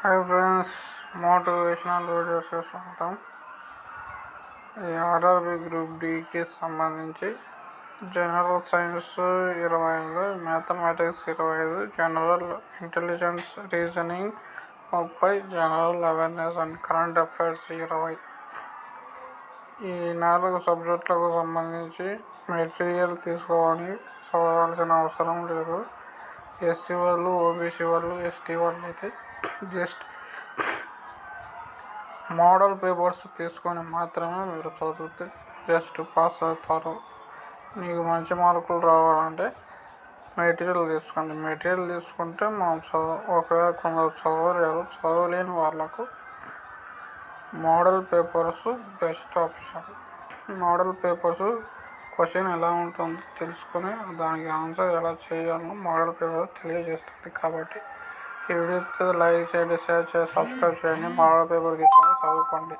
Hi friends motivational videos స్వాగతం ఈ RRB group డికి సంబంధించి జనరల్ సైన్స్ ఇరవై ఐదు మ్యాథమెటిక్స్ ఇరవై ఐదు జనరల్ ఇంటెలిజెన్స్ రీజనింగ్ ముప్పై general awareness and current affairs ఇరవై. ఈ నాలుగు సబ్జెక్టులకు సంబంధించి మెటీరియల్ తీసుకోవాలి చదవాల్సిన అవసరం లేదు. ఎస్సీ వాళ్ళు ఓబీసీ వాళ్ళు ఎస్టీ వాళ్ళు అయితే జస్ట్ మోడల్ పేపర్స్ తీసుకొని మాత్రమే మీరు చదివితే జస్ట్ పాస్ అవుతారు. మీకు మంచి మార్కులు రావాలంటే మెటీరియల్ తీసుకోండి. మెటీరియల్ తీసుకుంటే మనం చదువు ఒకవేళ కొందరు చదవలేరు చదవలేని వాళ్ళకు model papers best option. Model papers question ఎలా ఉంటుందో తెలుసుకొని దానికి ఆన్సర్ ఎలా చేయాలో మోడల్ పేపర్ తెలియజేస్తుంది కాబట్టి ఈ వీడియో లైక్ చేయండి షేర్ చేయండి సబ్స్క్రైబ్ చేయండి. మోడల్ పేపర్ తీసుకొని చదువుకోండి.